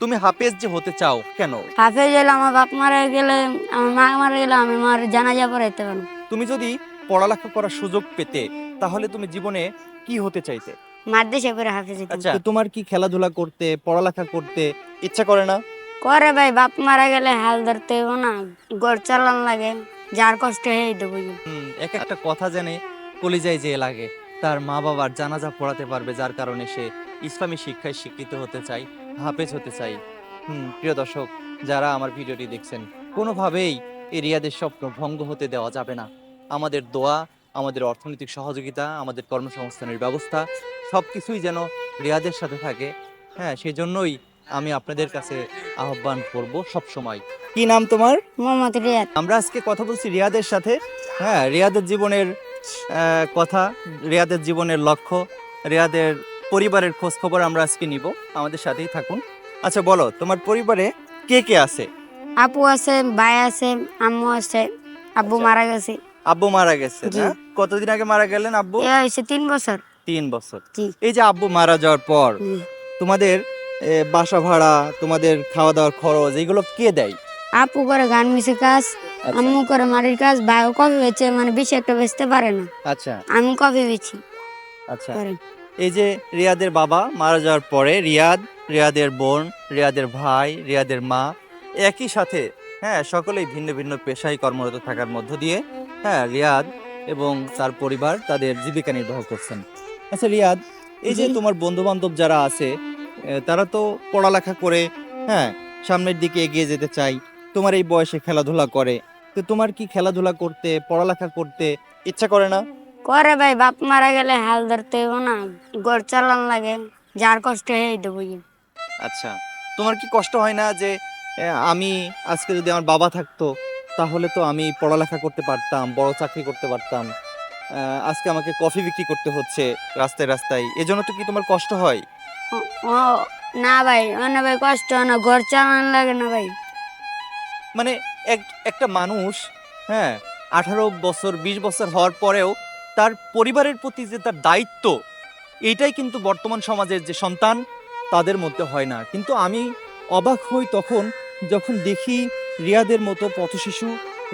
তুমি হাফেজ যে হতে চাও কেন? হাফেজ হলে আমার বাপ মারা গেলে আমার মা মারা গেলে আমি মার জানাজা পড়াইতে পারব। তুমি যদি পড়ালেখা করার সুযোগ পেতে তাহলে তুমি জীবনে কি হতে চাইতে? দেশে করে হাফেজ হইতাম। আচ্ছা তোমার কি খেলাধুলা করতে পড়ালেখা করতে ইচ্ছা করে না? করে ভাই বাপ মারা গেলে হাল ধরতে হইব না গড় চালান লাগে যার কষ্ট হয়ে দেবো। হুম, এক একটা কথা জানে কলিজায় যে লাগে তার মা বাবার জানাজা পড়াতে পারবে যার কারণে সে ইসলামী শিক্ষায় শিক্ষিত হতে চাই হাফেজ হতে চাই। হুম প্রিয় দর্শক যারা আমার ভিডিওটি দেখছেন কোনোভাবেই এই রিয়াদের স্বপ্ন ভঙ্গ হতে দেওয়া যাবে না। আমাদের দোয়া আমাদের অর্থনৈতিক সহযোগিতা আমাদের কর্মসংস্থানের ব্যবস্থা সব কিছুই যেন রিয়াদের সাথে থাকে। হ্যাঁ সেজন্যই আমি আপনাদের কাছে আহ্বান করব সব সময় কি নাম তোমার? মোহাম্মদ রিয়াদ। আমরা আজকে কথা বলছি রিয়াদের সাথে। হ্যাঁ রিয়াদের জীবনের কথা রিয়াদের জীবনের লক্ষ্য রিয়াদের পরিবারের খোঁজ খবর আমরা আজকে নিব। আমাদের সাথেই থাকুন। আচ্ছা বলো তোমার পরিবারে কে কে আছে? আপু আছে ভাই আছে আম্মু আছে আব্বু আচ্ছা। মারা গেছে। আব্বু মারা গেছে না কতদিন আগে মারা গেলেন আব্বু? এ হয়েছে তিন বছর। তিন বছর। জি। এই যে আব্বু মারা যাওয়ার পর তোমাদের বাসা ভাড়া তোমাদের খাওয়া দাওয়ার খরচ এগুলো কে দেয়? আপু করে গান মিশে কাজ আম্মু করে মাটির কাজ ভাইও কফি বেচে মানে বেশি একটা বেচতে পারে না। আচ্ছা। আমি কফি বেচি। আচ্ছা। এই যে রিয়াদের বাবা মারা যাওয়ার পরে রিয়াদ রিয়াদের বোন রিয়াদের ভাই রিয়াদের মা একই সাথে হ্যাঁ সকলেই ভিন্ন ভিন্ন পেশায় কর্মরত থাকার মধ্য দিয়ে হ্যাঁ রিয়াদ এবং তার পরিবার তাদের জীবিকা নির্বাহ করছেন। আচ্ছা রিয়াদ এই যে তোমার বন্ধু বান্ধব যারা আছে তারা তো পড়ালেখা করে হ্যাঁ সামনের দিকে এগিয়ে যেতে চাই তোমার এই বয়সে খেলাধুলা করে তো তোমার কি খেলাধুলা করতে পড়ালেখা করতে ইচ্ছা করে না? করে ভাই বাপ মারা গেলে হাল ধরতে হইব না। গড় চালান লাগে যার কষ্ট হয়ে দেবো আচ্ছা তোমার কি কষ্ট হয় না যে এ, আমি আজকে যদি আমার বাবা থাকতো তাহলে তো আমি পড়ালেখা করতে পারতাম বড় চাকরি করতে পারতাম। আহ, আজকে আমাকে কফি বিক্রি করতে হচ্ছে রাস্তায় রাস্তায়। এজন্য তো কি তোমার কষ্ট হয়? ও ও, না ভাই মানে ভাই কষ্ট হয় না ঘর চালান লাগে না ভাই। মানে এক একটা মানুষ হ্যাঁ আঠারো বছর বিশ বছর হওয়ার পরেও তার পরিবারের প্রতি যে তার দায়িত্ব এইটাই কিন্তু বর্তমান সমাজের যে সন্তান, তাদের মধ্যে হয় না। কিন্তু আমি অবাক হই তখন যখন দেখি রিয়াদের মতো পথশিশু,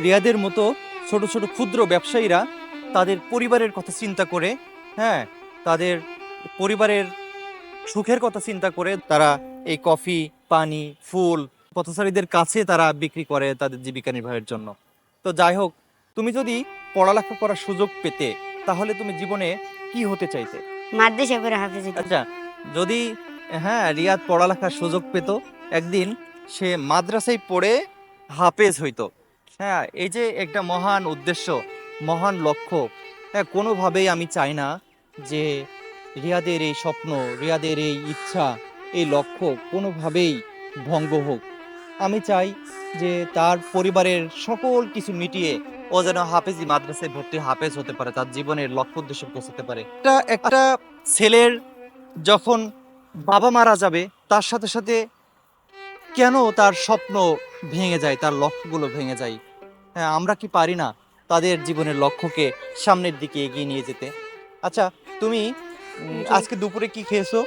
রিয়াদের মতো ছোট ছোট ক্ষুদ্র ব্যবসায়ীরা তাদের পরিবারের কথা চিন্তা করে হ্যাঁ তাদের পরিবারের সুখের কথা চিন্তা করে তারা এই কফি, পানি, ফুল পথচারীদের কাছে তারা বিক্রি করে তাদের জীবিকা নির্বাহের জন্য। তো যাই হোক, তুমি যদি পড়ালেখা করার সুযোগ পেতে তাহলে তুমি জীবনে কি হতে চাইতে? দেশে করে হাফেজ। আচ্ছা যদি হ্যাঁ রিয়াদ পড়ালেখার সুযোগ পেত একদিন সে মাদ্রাসায় পড়ে হাফেজ হইতো। হ্যাঁ এই যে একটা মহান উদ্দেশ্য মহান লক্ষ্য হ্যাঁ কোনোভাবেই আমি চাই না যে রিয়াদের এই স্বপ্ন রিয়াদের এই ইচ্ছা এই লক্ষ্য কোনোভাবেই ভঙ্গ হোক। আমি চাই যে তার পরিবারের সকল কিছু মিটিয়ে ও যেন হাফেজি মাদ্রাসায় ভর্তি হাফেজ হতে পারে তার জীবনের লক্ষ্য উদ্দেশ্য পৌঁছাতে পারে। একটা একটা ছেলের যখন বাবা মারা যাবে তার সাথে সাথে কেন তার স্বপ্ন ভেঙে যায় তার লক্ষ্যগুলো ভেঙে যায়? হ্যাঁ আমরা কি পারি না তাদের জীবনের লক্ষ্যকে সামনের দিকে এগিয়ে নিয়ে যেতে? আচ্ছা তুমি আজকে দুপুরে কি খেয়েছো?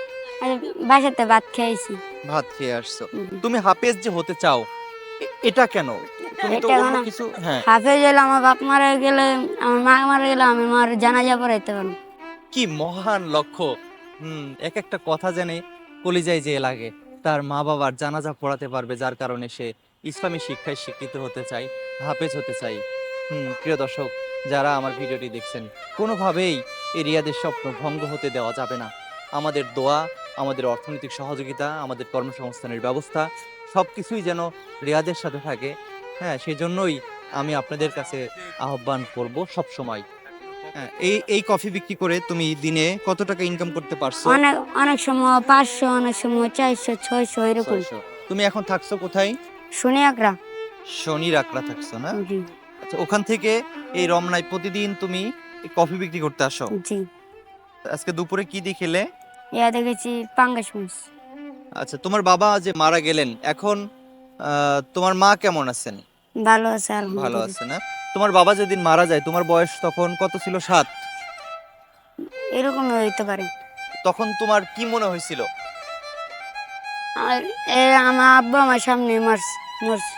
বাসাতে ভাত খেয়েছি। ভাত খেয়ে আসছো। তুমি হাফেজ যে হতে চাও এটা কেন? তুমি তো অন্য কিছু হ্যাঁ। হাফেজ হলে আমার বাপ মারা গেলে আমার মা মারা গেলে আমি মার জানাজা পড়াইতে পারব। কি মহান লক্ষ্য। হুম এক একটা কথা জানে কলিজায় যে লাগে তার মা বাবার জানাজা পড়াতে পারবে যার কারণে সে ইসলামী শিক্ষায় শিক্ষিত হতে চাই হাফেজ হতে চাই হুম প্রিয় দর্শক যারা আমার ভিডিওটি দেখছেন কোনোভাবেই এই রিয়াদের স্বপ্ন ভঙ্গ হতে দেওয়া যাবে না। আমাদের দোয়া আমাদের অর্থনৈতিক সহযোগিতা আমাদের কর্মসংস্থানের ব্যবস্থা সব কিছুই যেন রিয়াদের সাথে থাকে। হ্যাঁ সেজন্যই আমি আপনাদের কাছে আহ্বান করব সব সময় হ্যাঁ, এই এই কফি বিক্রি করে তুমি দিনে কত টাকা ইনকাম করতে পারছ? অনেক অনেক সময় পাঁচশো অনেক সময় চারশো ছয়শো এরকম। তুমি এখন থাকছো কোথায়? শুনি একরা শনি রাকড়া থাকছো না? আচ্ছা ওখান থেকে এই রমনায় প্রতিদিন তুমি কফি বিক্রি করতে আসো? জি। আজকে দুপুরে কি দিয়ে খেলে? ইয়া দেখেছি পাঙ্গাস মাছ। আচ্ছা তোমার বাবা যে মারা গেলেন এখন তোমার মা কেমন আছেন? ভালো আছে ভালো আছে না? তোমার বাবা যেদিন মারা যায় তোমার বয়স তখন কত ছিল? সাত? এরকমই হইতে পারে। তখন তোমার কি মনে হয়েছিল? আমার আব্বু আমার সামনে মারছে মরছে।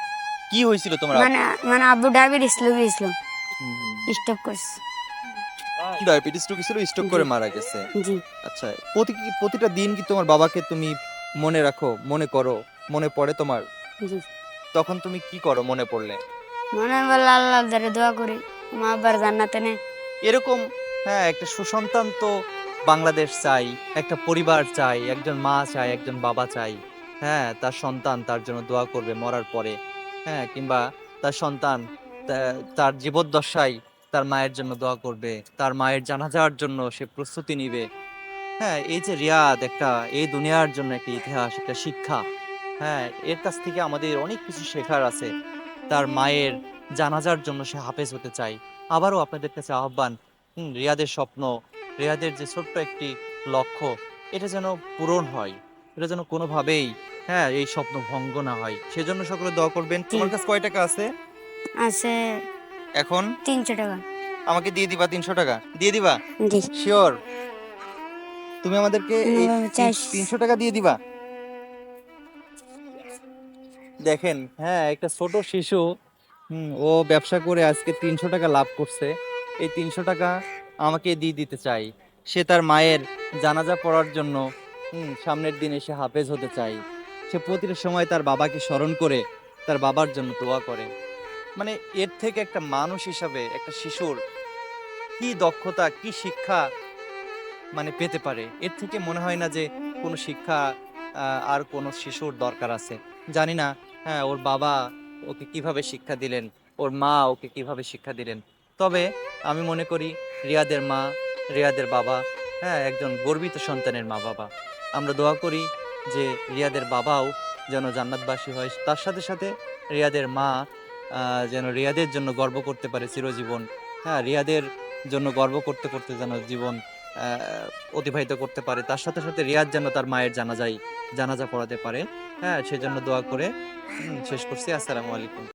কি হয়েছিল তোমার মানে মানে আব্বু ডায়াবেটিস লোক গেছিল স্টপ করছে। ডায়াবেটিস রোগী ছিল স্ট্রোক করে মারা গেছে। জি। আচ্ছা প্রতি প্রতিটা দিন কি তোমার বাবাকে তুমি মনে রাখো মনে করো মনে পড়ে তোমার? তখন তুমি কি করো মনে পড়লে? মনে বলে আল্লাহ ধরে দোয়া করি মা আব্বার জান্নাতে নেই। এরকম হ্যাঁ একটা সুসন্তান তো বাংলাদেশ চাই একটা পরিবার চাই একজন মা চাই একজন বাবা চাই। হ্যাঁ তার সন্তান তার জন্য দোয়া করবে মরার পরে। হ্যাঁ কিংবা তার সন্তান তার জীবদ্দশায় তার মায়ের জন্য দোয়া করবে তার মায়ের জানাজার জন্য সে প্রস্তুতি নিবে। হ্যাঁ এই যে রিয়াদ একটা এই দুনিয়ার জন্য একটা ইতিহাস একটা শিক্ষা। হ্যাঁ এর কাছ থেকে আমাদের অনেক কিছু শেখার আছে। তার মায়ের জানাজার জন্য সে হাফেজ হতে চায়। আবারও আপনাদের কাছে আহ্বান রিয়াদের স্বপ্ন রিয়াদের যে ছোট্ট একটি লক্ষ্য এটা যেন পূরণ হয়। এটা যেন কোনোভাবেই হ্যাঁ এই স্বপ্ন ভঙ্গ না হয়। সেজন্য সকলে দোয়া করবেন। তোমার কাছে কয় টাকা আছে? আছে এখন? তিনশো টাকা। আমাকে দিয়ে দিবা তিনশো টাকা। দিয়ে দিবা? জি। শিওর তুমি আমাদেরকে। তিনশো টাকা দিয়ে দিবা? দেখেন হ্যাঁ একটা ছোট শিশু ও ব্যবসা করে আজকে তিনশো টাকা লাভ করছে। এই তিনশো টাকা আমাকে দিয়ে দিতে চাই। সে তার মায়ের জানাজা পড়ার জন্য সামনের দিনে সে হাফেজ হতে চাই। সে প্রতিটা সময় তার বাবাকে স্মরণ করে, তার বাবার জন্য দোয়া করে। মানে এর থেকে একটা মানুষ হিসাবে, একটা শিশুর কি দক্ষতা, কি শিক্ষা মানে পেতে পারে? এর থেকে মনে হয় না যে কোনো শিক্ষা আর কোনো শিশুর দরকার আছে। জানি না হ্যাঁ ওর বাবা ওকে কীভাবে শিক্ষা দিলেন, ওর মা ওকে কীভাবে শিক্ষা দিলেন। তবে আমি মনে করি রিয়াদের মা, রিয়াদের বাবা হ্যাঁ একজন গর্বিত সন্তানের মা বাবা। আমরা দোয়া করি যে রিয়াদের বাবাও যেন জান্নাতবাসী হয়। তার সাথে সাথে রিয়াদের মা যেন রিয়াদের জন্য গর্ব করতে পারে চিরজীবন। হ্যাঁ রিয়াদের জন্য গর্ব করতে করতে যেন জীবন অতিবাহিত করতে পারে। তার সাথে সাথে রিয়াজ যেন তার মায়ের জানাজাই জানাজা পড়াতে পারে। হ্যাঁ সেজন্য দোয়া করে শেষ করছি। আসসালামু আলাইকুম।